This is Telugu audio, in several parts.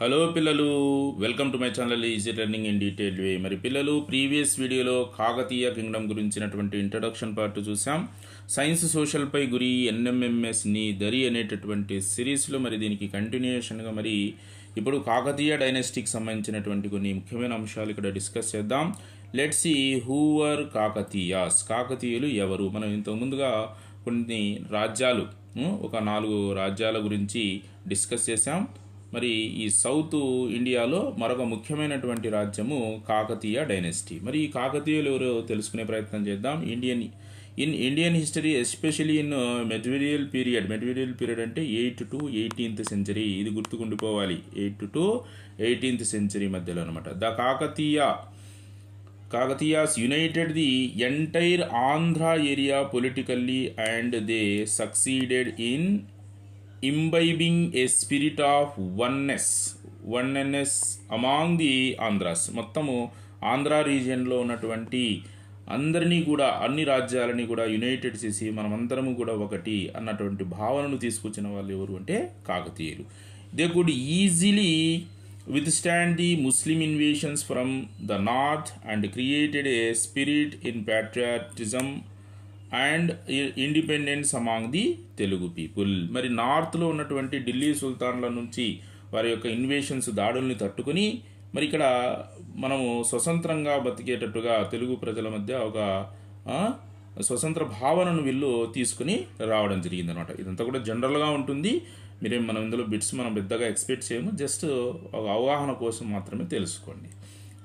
హలో పిల్లలు welcome to my channel easy learning in detail way. మరి పిల్లలు ప్రీవియస్ వీడియోలో కాకతీయ కింగ్డమ్ గురించినటువంటి ఇంట్రడక్షన్ పార్ట్ చూసాం. సైన్స్ సోషల్పై గురి ఎన్ఎంఎంఎస్ని దరి అనేటటువంటి సిరీస్లో మరి దీనికి కంటిన్యూషన్గా మరి ఇప్పుడు కాకతీయ డైనెస్టీకి సంబంధించినటువంటి కొన్ని ముఖ్యమైన అంశాలు ఇక్కడ డిస్కస్ చేద్దాం. లెట్స్ ఈ హూవర్ కాకతీయాస్. కాకతీయులు ఎవరు? మనం ఇంతకు ముందుగా కొన్ని రాజ్యాలు ఒక నాలుగు రాజ్యాల గురించి డిస్కస్ చేసాం మరి ఈ సౌత్ ఇండియాలో మరొక ముఖ్యమైనటువంటి రాజ్యము కాకతీయ డైనెస్టీ. మరి ఈ కాకతీయులు ఎవరో తెలుసుకునే ప్రయత్నం చేద్దాం. Indian in Indian history especially in material period. Material period అంటే ఎయిట్ టు ఎయిటీన్త్ సెంచరీ. ఇది గుర్తుకుండిపోవాలి. ఎయిట్ టు ఎయిటీన్త్ సెంచరీ మధ్యలో అనమాట the Kakatiya Kakatiyas united the entire Andhra area politically and they succeeded in imbibing a spirit of oneness oneness among the Andhras మొత్తము ఆంధ్ర రీజియన్లో ఉన్నటువంటి అందరినీ కూడా అన్ని రాజ్యాలని కూడా యునైటెడ్ చేసి మనమందరము కూడా ఒకటి అన్నటువంటి భావనను తీసుకొచ్చిన వాళ్ళు ఎవరు అంటే కాకతీయులు. They could easily withstand the Muslim invasions from the north and created a spirit in patriotism and independence among the Telugu people. మరి నార్త్లో ఉన్నటువంటి ఢిల్లీ సుల్తాన్ల నుంచి వారి యొక్క ఇన్వేషన్స్ దాడుల్ని తట్టుకుని మరి ఇక్కడ మనము స్వతంత్రంగా బతికేటట్టుగా తెలుగు ప్రజల మధ్య ఒక స్వతంత్ర భావనను వీళ్ళు తీసుకుని రావడం జరిగిందనమాట ఇదంతా కూడా జనరల్గా ఉంటుంది. మీరేం మనం ఇందులో బిట్స్ మనం పెద్దగా ఎక్స్పెక్ట్ చేయము. జస్ట్ ఒక అవగాహన కోసం మాత్రమే తెలుసుకోండి.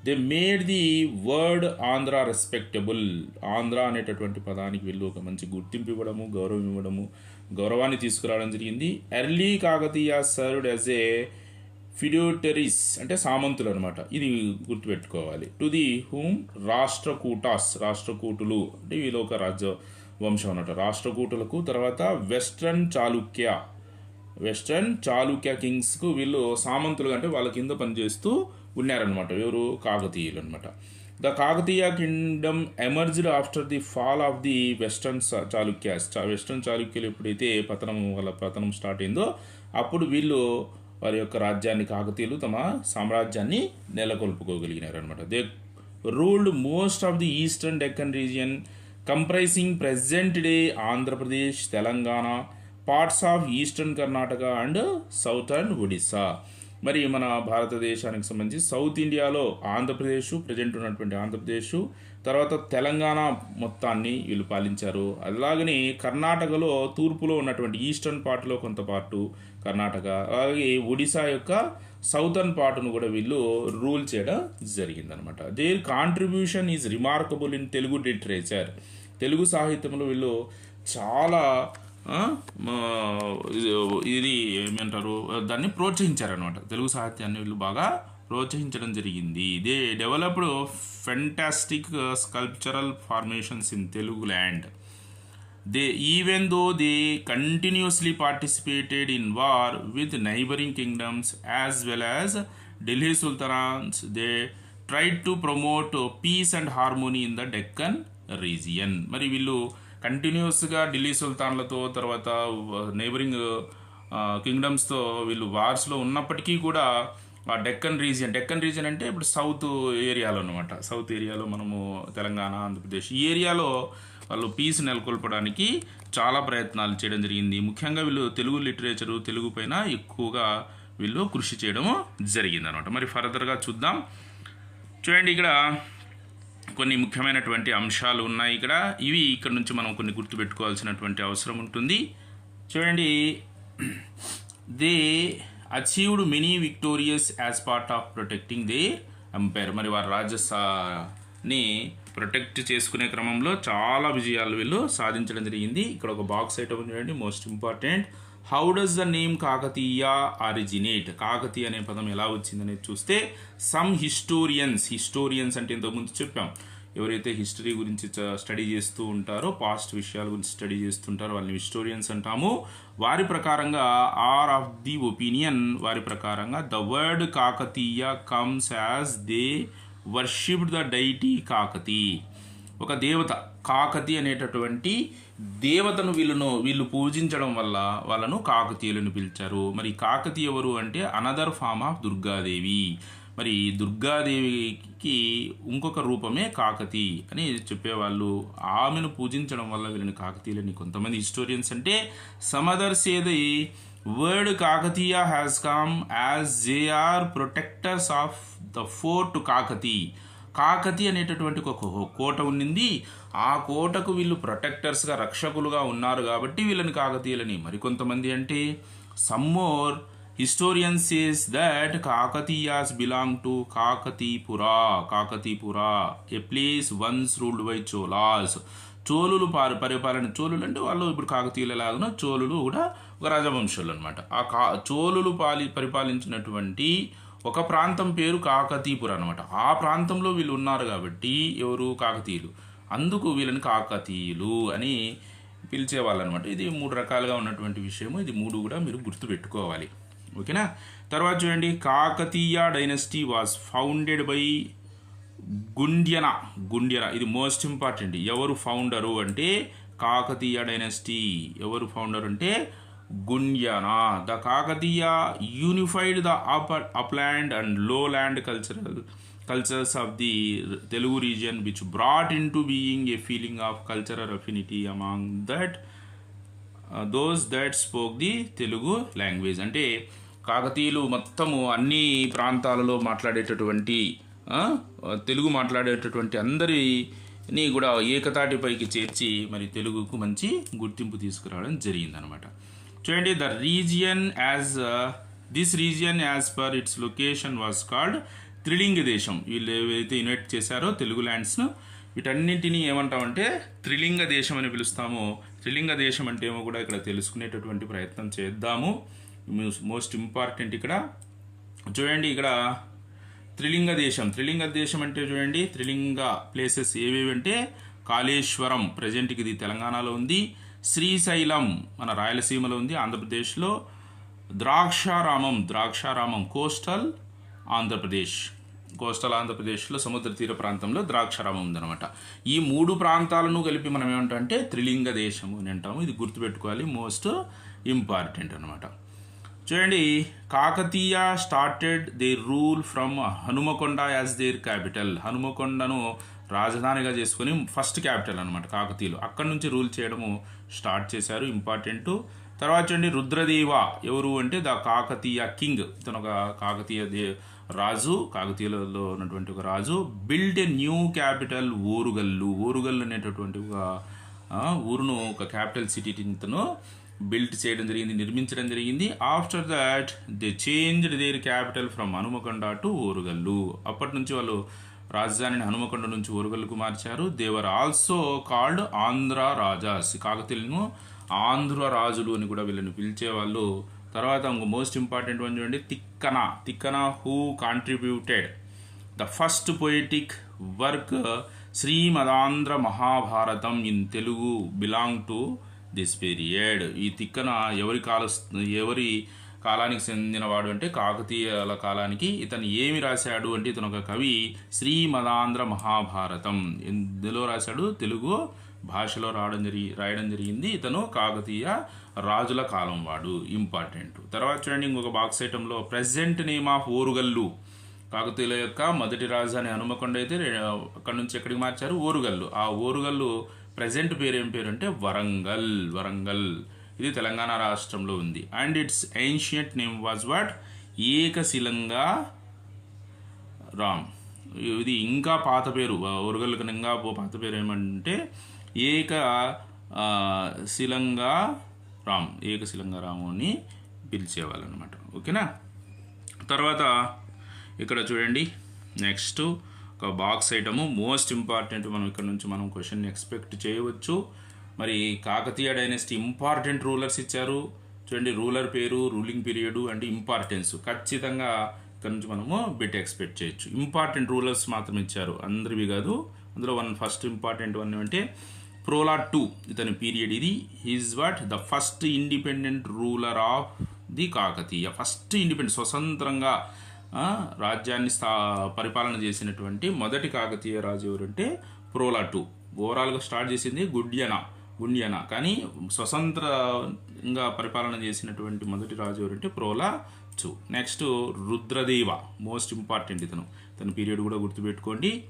They made the word Andhra respectable Andhra అనేటటువంటి పదానికి వీళ్ళు ఒక మంచి గుర్తింపు ఇవ్వడము గౌరవం ఇవ్వడము గౌరవాన్ని తీసుకురావడం జరిగింది. Early Kakatiya served as a feudatories అంటే సామంతులు అనమాట ఇది గుర్తుపెట్టుకోవాలి. టు ది హూమ్ రాష్ట్రకూటాస్ రాష్ట్రకూటులు. అంటే వీళ్ళు ఒక రాజ్య వంశం అనమాట రాష్ట్రకూటులకు తర్వాత వెస్ట్రన్ చాళుక్య వెస్ట్రన్ చాళుక్య కింగ్స్కు వీళ్ళు సామంతులు అంటే వాళ్ళ కింద పనిచేస్తూ ఉన్నారనమాట ఎవరు? కాకతీయులు అనమాట the Kakatiya kingdom emerged after the fall of the western Chalukyas western చాళుక్యులు ఎప్పుడైతే పతనం వాళ్ళ పతనం స్టార్ట్ అయిందో అప్పుడు వీళ్ళు వారి యొక్క రాజ్యాన్ని కాకతీయులు తమ సామ్రాజ్యాన్ని నెలకొల్పుకోగలిగినారు అనమాట they ruled most of the eastern Deccan region comprising present day Andhra Pradesh Telangana parts of eastern Karnataka and southern Odisha. మరి మన భారతదేశానికి సంబంధించి సౌత్ ఇండియాలో ఆంధ్రప్రదేశ్ ప్రజెంట్ ఉన్నటువంటి ఆంధ్రప్రదేశ్ తర్వాత తెలంగాణ మొత్తాన్ని వీళ్ళు పాలించారు. అలాగని కర్ణాటకలో తూర్పులో ఉన్నటువంటి ఈస్టర్న్ పార్ట్లో కొంత పార్టు కర్ణాటక అలాగే ఒడిశా యొక్క సౌతర్న్ పార్ట్ను కూడా వీళ్ళు రూల్ చేయడం జరిగిందనమాట. Their contribution is remarkable in Telugu literature. Telugu సాహిత్యంలో వీళ్ళు చాలా ఇది- ఏమంటారు దాన్ని ప్రోత్సహించారనమాట తెలుగు సాహిత్యాన్ని వీళ్ళు బాగా ప్రోత్సహించడం జరిగింది. They developed fantastic sculptural formations in Telugu land they even though they continuously participated in war with neighbouring kingdoms as well as Delhi sultanates they tried to promote peace and harmony in the Deccan region మరి వీళ్ళు కంటిన్యూస్గా ఢిల్లీ సుల్తాన్లతో తర్వాత నైబరింగ్ కింగ్డమ్స్తో వీళ్ళు వార్స్లో ఉన్నప్పటికీ కూడా ఆ డెక్కన్ రీజియన్ డెక్కన్ రీజియన్ అంటే ఇప్పుడు సౌత్ ఏరియాలో అనమాట సౌత్ ఏరియాలో మనము తెలంగాణ ఆంధ్రప్రదేశ్ ఈ ఏరియాలో వాళ్ళు పీస్ నెలకొల్పడానికి చాలా ప్రయత్నాలు చేయడం జరిగింది. ముఖ్యంగా వీళ్ళు తెలుగు లిటరేచరు తెలుగు పైన ఎక్కువగా వీళ్ళు కృషి చేయడం జరిగింది అనమాట మరి ఫర్దర్గా చూద్దాం. చూడండి ఇక్కడ కొన్ని ముఖ్యమైనటువంటి అంశాలు ఉన్నాయి ఇక్కడ. ఇవి ఇక్కడ నుంచి మనం కొన్ని గుర్తుపెట్టుకోవాల్సినటువంటి అవసరం ఉంటుంది. చూడండి. They achieved many victorious as part of protecting they empire మరి వారి రాజస్థాన్ని ప్రొటెక్ట్ చేసుకునే క్రమంలో చాలా విజయాలు వీళ్ళు సాధించడం జరిగింది. ఇక్కడ ఒక బాక్స్ ఐటమ్ చూడండి most important. How does the name Kakatiya originate Kakatiya అనే పదం ఎలా వచ్చిందనేది చూస్తే సమ్ హిస్టోరియన్స్ హిస్టోరియన్స్ అంటే ఇంతకుముందు చెప్పాం. ఎవరైతే హిస్టరీ గురించి చ- స్టడీ చేస్తూ ఉంటారో పాస్ట్ విషయాల గురించి స్టడీ చేస్తుంటారో వాళ్ళని హిస్టోరియన్స్ అంటాము. వారి ప్రకారంగా ఆర్ ఆఫ్ ది ఒపీనియన్ వారి ప్రకారంగా the word Kakatiya comes as they worshipped the deity Kakati. ఒక దేవత కాకతి అనేటటువంటి దేవతను వీళ్ళను వీళ్ళు పూజించడం వల్ల వాళ్ళను కాకతీయులను పిలిచారు. మరి కాకతి ఎవరు అంటే అనదర్ ఫామ్ ఆఫ్ దుర్గాదేవి. మరి దుర్గాదేవికి ఇంకొక రూపమే కాకతి అని చెప్పేవాళ్ళు. ఆమెను పూజించడం వల్ల వీళ్ళని కాకతీయులని కొంతమంది హిస్టోరియన్స్ అంటే some other says the word Kakatiya has come as they are protectors of the fort Kakati. Kakati అనేటటువంటి ఒక కోట ఉండింది ఆ కోటకు వీళ్ళు ప్రొటెక్టర్స్గా రక్షకులుగా ఉన్నారు కాబట్టి వీళ్ళని కాకతీయులని. మరికొంతమంది అంటే some more historian says that Kakatiyas belong to Kakatipura. Kakatipura a place once ruled by Cholas చోళులు పారి పరిపాలన చోళులు అంటే వాళ్ళు ఇప్పుడు కాకతీయుల లాగా చోళులు కూడా ఒక రాజవంశులు అనమాట ఆ కా చోళులు పాలి పరిపాలించినటువంటి ఒక ప్రాంతం పేరు కాకతీపుర అనమాట ఆ ప్రాంతంలో వీళ్ళు ఉన్నారు కాబట్టి ఎవరు? కాకతీయులు. అందుకు వీళ్ళని కాకతీయులు అని పిలిచేవాళ్ళు అనమాట ఇది మూడు రకాలుగా ఉన్నటువంటి విషయము. ఇది మూడు కూడా మీరు గుర్తుపెట్టుకోవాలి. ఓకేనా? తర్వాత చూడండి. Kakatiya dynasty was founded by Gundyana. Gundyana. ఇది మోస్ట్ ఇంపార్టెంట్. ఎవరు ఫౌండరు అంటే కాకతీయ డైనస్టీ. ఎవరు ఫౌండర్ అంటే Gundyana the Kakatiya unified the up upland అండ్లో land cultural cultures of the Telugu region which brought in to being a feeling of cultural affinity among that those that spoke the Telugu language అంటే కాకతీయులు మొత్తము అన్ని ప్రాంతాలలో మాట్లాడేటటువంటి తెలుగు మాట్లాడేటటువంటి అందరిని కూడా ఏకతాటిపైకి చేర్చి మరి తెలుగుకు మంచి గుర్తింపు తీసుకురావడం జరిగిందనమాట. చూడండి the region as this region as per its location was called Trilinga Desam వీళ్ళు ఏవైతే యునైట్ చేశారో తెలుగు ల్యాండ్స్ను వీటన్నింటినీ ఏమంటామంటే త్రిలింగ దేశం అని పిలుస్తాము. త్రిలింగ దేశం అంటే ఏమో కూడా ఇక్కడ తెలుసుకునేటటువంటి ప్రయత్నం చేద్దాము. మోస్ట్ ఇంపార్టెంట్ ఇక్కడ. చూడండి ఇక్కడ త్రిలింగ దేశం త్రిలింగ దేశం అంటే చూడండి త్రిలింగ ప్లేసెస్ ఏవేవి అంటే కాళేశ్వరం ప్రజెంట్కి ఇది తెలంగాణలో ఉంది. శ్రీశైలం మన రాయలసీమలో ఉంది ఆంధ్రప్రదేశ్లో. ద్రాక్షారామం ద్రాక్షారామం కోస్టల్ ఆంధ్రప్రదేశ్. కోస్టల్ ఆంధ్రప్రదేశ్లో సముద్ర తీర ప్రాంతంలో ద్రాక్షారామం ఉందన్నమాట. ఈ మూడు ప్రాంతాలను కలిపి మనం ఏమంటే త్రిలింగ దేశము అని అంటాము. ఇది గుర్తుపెట్టుకోవాలి మోస్ట్ ఇంపార్టెంట్ అనమాట చూడండి Kakatiya started they rule from Hanumakonda as their capital హనుమకొండను రాజధానిగా చేసుకొని ఫస్ట్ క్యాపిటల్ అనమాట కాకతీయులు. అక్కడి నుంచి రూల్ చేయడము స్టార్ట్ చేశారు ఇంపార్టెంట్. తర్వాత చూడండి రుద్రదేవ ఎవరు అంటే ద కాకతీయ కింగ్. ఇతను ఒక కాకతీయ దే రాజు కాకతీయులలో ఉన్నటువంటి ఒక రాజు. Build a new capital Orugallu. Orugallu అనేటటువంటి ఒక ఊరును ఒక క్యాపిటల్ సిటీ ఇతను బిల్ట్ చేయడం జరిగింది నిర్మించడం జరిగింది. After that they changed their capital from Hanumakonda to Orugallu. అప్పటి నుంచి వాళ్ళు రాజధానిని హనుమకొండ నుంచి ఓరుగల్లుకు మార్చారు. They were also called Andhra Rajas. కాకతీయులను Andhra రాజులు అని కూడా వీళ్ళని పిలిచేవాళ్ళు. తర్వాత ఇంకో మోస్ట్ ఇంపార్టెంట్ వన్ చూడండి. Tikkana. Tikkana who contributed the first poetic work Srimadandhra Mahabharatam in Telugu belong to this period ఈ తిక్కన ఎవరి కాల ఎవరి కాలానికి చెందినవాడు అంటే కాకతీయుల కాలానికి ఇతను ఏమి రాశాడు అంటే ఇతను ఒక కవి శ్రీమదాంధ్ర మహాభారతం. ఎందులో రాశాడు? తెలుగు భాషలో రావడం జరిగి రాయడం జరిగింది. ఇతను కాకతీయ రాజుల కాలం వాడు ఇంపార్టెంట్. తర్వాత చూడండి ఇంకొక బాక్స్ ఐటంలో ప్రెసెంట్ నేమ్ ఆఫ్ ఓరుగల్లు. కాకతీయుల యొక్క మొదటి రాజధాని హనుమకొండ అయితే అక్కడి అక్కడ నుంచి ఎక్కడికి మార్చారు? ఓరుగల్లు. ఆ ఓరుగల్లు ప్రజెంట్ పేరు ఏం పేరు అంటే? వరంగల్. వరంగల్. ఇది తెలంగాణ రాష్ట్రంలో ఉంది. And its ancient name was what ఏకశిలంగా రామ్. ఇది ఇంకా పాత పేరు. ఓరుగల్లు ఇంకా పాత పేరు ఏమంటే ఏక శిలంగా రామ్. ఏకశిలంగా రాము అని పిలిచేవాళ్ళు అనమాట ఓకేనా? తర్వాత ఇక్కడ చూడండి. నెక్స్ట్ ఒక బాక్స్ ఐటము మోస్ట్ ఇంపార్టెంట్ మనం ఇక్కడ నుంచి మనం క్వశ్చన్ ఎక్స్పెక్ట్ చేయవచ్చు. మరి కాకతీయ డైనెస్టీ ఇంపార్టెంట్ రూలర్స్ ఇచ్చారు. చూడండి రూలర్ పేరు రూలింగ్ పీరియడ్ అంటే ఇంపార్టెన్స్. ఖచ్చితంగా ఇక్కడ నుంచి మనము బిట్ ఎక్స్పెక్ట్ చేయొచ్చు. ఇంపార్టెంట్ రూలర్స్ మాత్రం ఇచ్చారు. అందరివి కాదు. అందులో వన్ ఫస్ట్ ఇంపార్టెంట్ వన్ అంటే ప్రోలా టూ. ఇతని పీరియడ్ ఇది. Is what the first independent ruler of the Kakatiya. First independent స్వతంత్రంగా రాజ్యాన్ని స్థా పరిపాలన చేసినటువంటి మొదటి కాకతీయ రాజు ఎవరంటే ప్రోలా టూ. ఓవరాల్గా స్టార్ట్ చేసింది గుడ్యనా. గుండ్యన కానీ స్వతంత్రంగా పరిపాలన చేసినటువంటి మొదటి రాజు ఎవరంటే ప్రోలా చు. నెక్స్ట్ రుద్రదేవ మోస్ట్ ఇంపార్టెంట్ ఇతను. తన పీరియడ్ కూడా గుర్తుపెట్టుకోండి.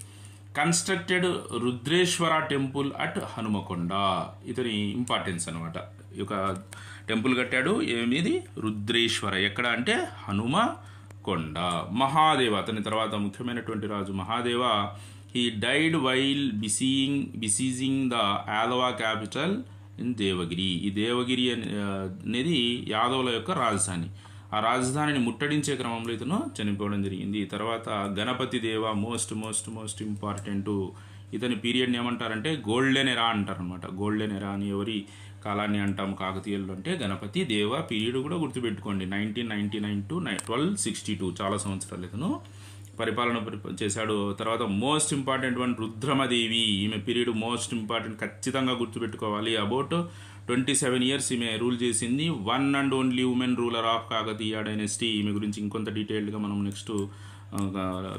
Constructed Rudreshwara temple at Hanumakonda. ఇతని ఇంపార్టెన్స్ అనమాట ఈ యొక్క టెంపుల్ కట్టాడు ఏమిది? రుద్రేశ్వర. ఎక్కడ అంటే హనుమ కొండ మహాదేవ అతని తర్వాత ముఖ్యమైనటువంటి రాజు Mahadeva he died while besieging besieging the Yadava capital in Devagiri ఈ దేవగిరి అనే- అనేది యాదవుల యొక్క రాజధాని. ఆ రాజధానిని ముట్టడించే క్రమంలో ఇతను చనిపోవడం జరిగింది. తర్వాత గణపతి దేవ మోస్ట్ మోస్ట్ మోస్ట్ ఇంపార్టెంట్ ఇతని పీరియడ్ని ఏమంటారంటే గోల్డెన్ ఎరా అంటారు అనమాట గోల్డెన్ ఎరా అని ఎవరి కాలాన్ని అంటాం కాకతీయులు అంటే గణపతి దేవ పీరియడ్ కూడా గుర్తుపెట్టుకోండి. Nineteen ninety nine to twelve sixty two చాలా సంవత్సరాలు ఇతను పరిపాలన పరిప- చేశాడు. తర్వాత మోస్ట్ ఇంపార్టెంట్ వన్ రుద్రమదేవి. ఈమె పీరియడ్ మోస్ట్ ఇంపార్టెంట్ ఖచ్చితంగా గుర్తుపెట్టుకోవాలి. అబౌట్ ట్వంటీ సెవెన్ ఇయర్స్ ఈమె రూల్ చేసింది. One and only women ruler of Kakatiya dynasty. ఈమె గురించి ఇంకొంత డీటెయిల్డ్గా మనం నెక్స్ట్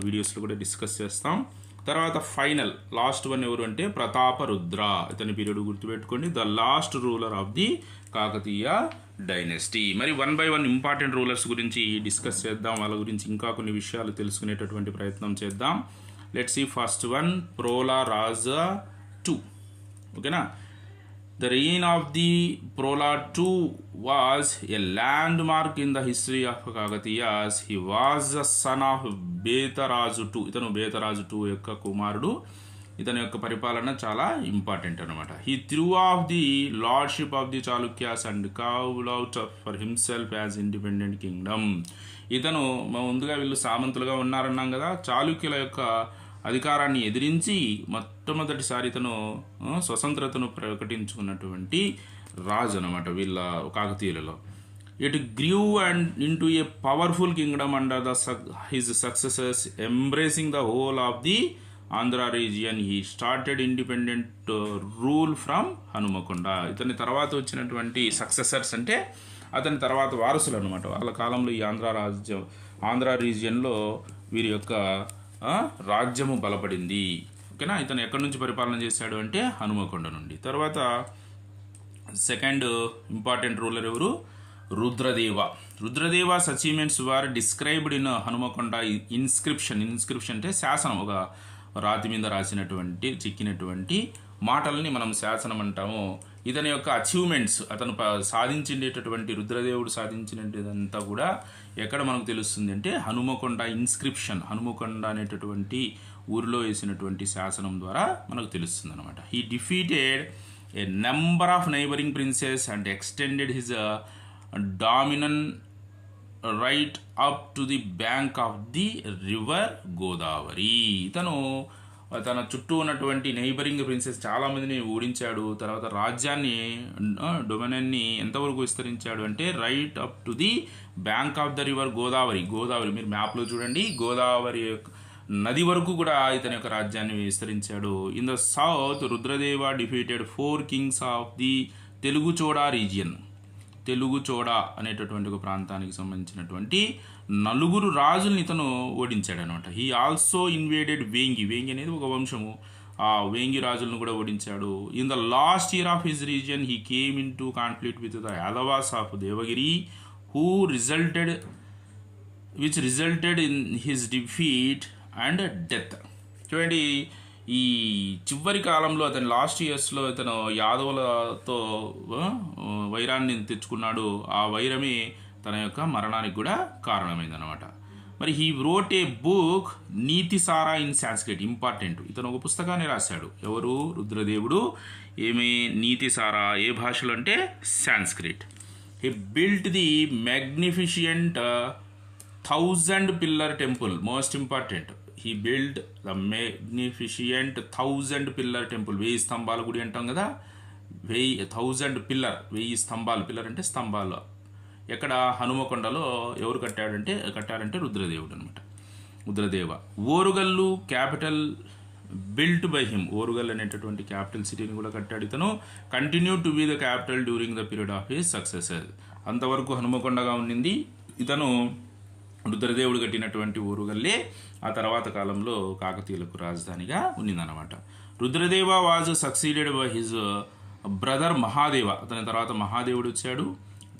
వీడియోస్లో కూడా డిస్కస్ చేస్తాం. తర్వాత ఫైనల్ లాస్ట్ వన్ ఎవరు అంటే ప్రతాపరుద్ర. ఇతని పీరియడ్ గుర్తుపెట్టుకోండి. The last ruler of the Kakatiya dynasty. మరి one by one important rulers గురించి డిస్కస్ చేద్దాం. వాళ్ళ గురించి ఇంకా కొన్ని విషయాలు తెలుసుకునేటటువంటి ప్రయత్నం చేద్దాం. Let see first one Prola Raja two ఓకేనా? The reign of the Prola two was a landmark in the history of Kakatiyas he was the son of Betaraju two ఇతను బేతరాజు టూ యొక్క కుమారుడు. ఇతని యొక్క పరిపాలన చాలా ఇంపార్టెంట్ అనమాట he threw off the lordship of the Chalukyas and carved out for himself as independent kingdom ఇతను మా ముందుగా వీళ్ళు సామంతులుగా ఉన్నారన్నాం కదా చాళుక్యుల యొక్క అధికారాన్ని ఎదిరించి మొట్టమొదటిసారి ఇతను స్వతంత్రతను ప్రకటించుకున్నటువంటి రాజు అనమాట వీళ్ళ కాకతీయులలో it grew and into a powerful kingdom under the his successors embracing the whole of the Andhra region he started independent rule from Hanumakonda. ఇతని తర్వాత వచ్చినటువంటి సక్సెసర్స్ అంటే అతని తర్వాత వారసులు అనమాట వాళ్ళ కాలంలో ఈ ఆంధ్ర రాజ్యం ఆంధ్ర రీజియన్లో వీరి యొక్క రాజ్యము బలపడింది. ఓకేనా? ఇతను ఎక్కడి నుంచి పరిపాలన చేశాడు అంటే హనుమకొండ నుండి. తర్వాత సెకండ్ ఇంపార్టెంట్ రూలర్ ఎవరు? రుద్రదేవ. రుద్రదేవ అచీవ్మెంట్స్ వారు described in Hanumakonda inscription inscription అంటే శాసనం. ఒక రాతి మీద రాసినటువంటి చిక్కినటువంటి మాటలని మనం శాసనం అంటాము. ఇతని యొక్క అచీవ్మెంట్స్ అతను ప- సాధించేటటువంటి రుద్రదేవుడు సాధించినదంతా కూడా ఎక్కడ మనకు తెలుస్తుంది అంటే హనుమకొండ ఇన్స్క్రిప్షన్ హనుమకొండ అనేటటువంటి ఊరిలో వేసినటువంటి శాసనం ద్వారా మనకు తెలుస్తుంది అనమాట he defeated a number of neighbouring princes and extended his dominion right up to the bank of the river Godavari ఇతను తన చుట్టూ ఉన్నటువంటి నైబరింగ్ ప్రిన్సెస్ చాలా మందిని ఓడించాడు తర్వాత రాజ్యాన్ని డొమినన్ని ఎంతవరకు విస్తరించాడు అంటే right up to the bank of the river Godavari Godavari మీరు మ్యాప్లో చూడండి. గోదావరి యొక్క నది వరకు కూడా ఇతని యొక్క రాజ్యాన్ని విస్తరించాడు. In the south Rudradeva defeated four kings of the Telugu Choda region Telugu Choda అనేటటువంటి ఒక ప్రాంతానికి సంబంధించినటువంటి నలుగురు రాజుల్ని ఇతను ఓడించాడనమాట. He also invaded Vengi Vengi అనేది ఒక వంశము. ఆ వేంగి రాజులను కూడా ఓడించాడు. In the last year of his region he came in to conflict with the Yadavas of Devagiri who resulted which resulted in his defeat and death చూడండి ఈ చివరి కాలంలో అతను లాస్ట్ ఇయర్స్లో అతను యాదవులతో వైరాన్ని తెచ్చుకున్నాడు. ఆ వైరమే తన యొక్క మరణానికి కూడా కారణమైందనమాట మరి he wrote a book Nitisara in Sanskrit important ఇతను ఒక పుస్తకాన్ని రాశాడు. ఎవరు? రుద్రదేవుడు. ఏమి నీతిసారా ఏ భాషలో అంటే Sanskrit he built the magnificent thousand pillar temple most important he build the magnificent thousand pillar temple వెయ్యి స్తంభాల గుడి అంటాం కదా? వెయ్యి థౌజండ్ పిల్లర్ వెయ్యి స్తంభాలు. పిల్లర్ అంటే స్తంభాలు. ఎక్కడ? హనుమకొండలో ఎవరు కట్టాడంటే కట్టారంటే రుద్రదేవుడు అనమాట Rudradeva. Orugallu capital built by him. Orugal అనేటటువంటి క్యాపిటల్ సిటీని కూడా కట్టాడు ఇతను. Continue to be the capital during the period of his successor అంతవరకు హనుమకొండగా ఉండింది. ఇతను రుద్రదేవుడు కట్టినటువంటి ఊరుగల్లే ఆ తర్వాత కాలంలో కాకతీయులకు రాజధానిగా ఉన్నిందనమాట Rudradeva was succeeded by his brother Mahadeva అతని తర్వాత మహాదేవుడు వచ్చాడు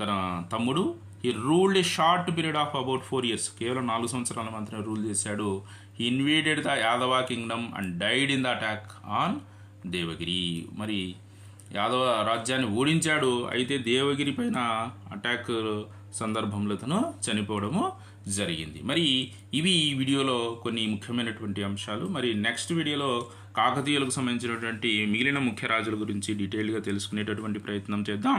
తన తమ్ముడు. He ruled a short period of about four years కేవలం నాలుగు సంవత్సరాల మాత్రమే రూల్ చేశాడు. He invaded the Yadava kingdom and died in the attack on Devagiri మరి యాదవ రాజ్యాన్ని ఓడించాడు. అయితే దేవగిరి పైన అటాక్ సందర్భంలో తను చనిపోవడము జరిగింది. మరి ఇవి ఈ వీడియోలో కొన్ని ముఖ్యమైనటువంటి అంశాలు. మరి నెక్స్ట్ వీడియోలో కాకతీయులకు సంబంధించినటువంటి మిగిలిన ముఖ్య రాజుల గురించి డీటెయిల్గా తెలుసుకునేటటువంటి ప్రయత్నం చేద్దాం.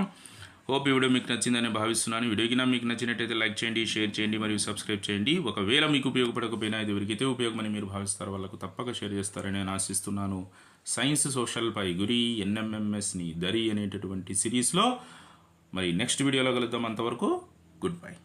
హోప్ ఈ వీడియో మీకు నచ్చిందని భావిస్తున్నాను. వీడియోకి నా మీకు నచ్చినట్టయితే లైక్ చేయండి షేర్ చేయండి మరియు సబ్స్క్రైబ్ చేయండి. ఒకవేళ మీకు ఉపయోగపడకపోయినా ఇది ఎవరికైతే ఉపయోగమని మీరు భావిస్తారు వాళ్ళకు తప్పక షేర్ చేస్తారని నేను ఆశిస్తున్నాను. సైన్స్ సోషల్పై గురి ఎన్ఎంఎంఎస్ని దరి అనేటటువంటి సిరీస్లో. మరి నెక్స్ట్ వీడియోలో కలుద్దాం. అంతవరకు గుడ్ బై.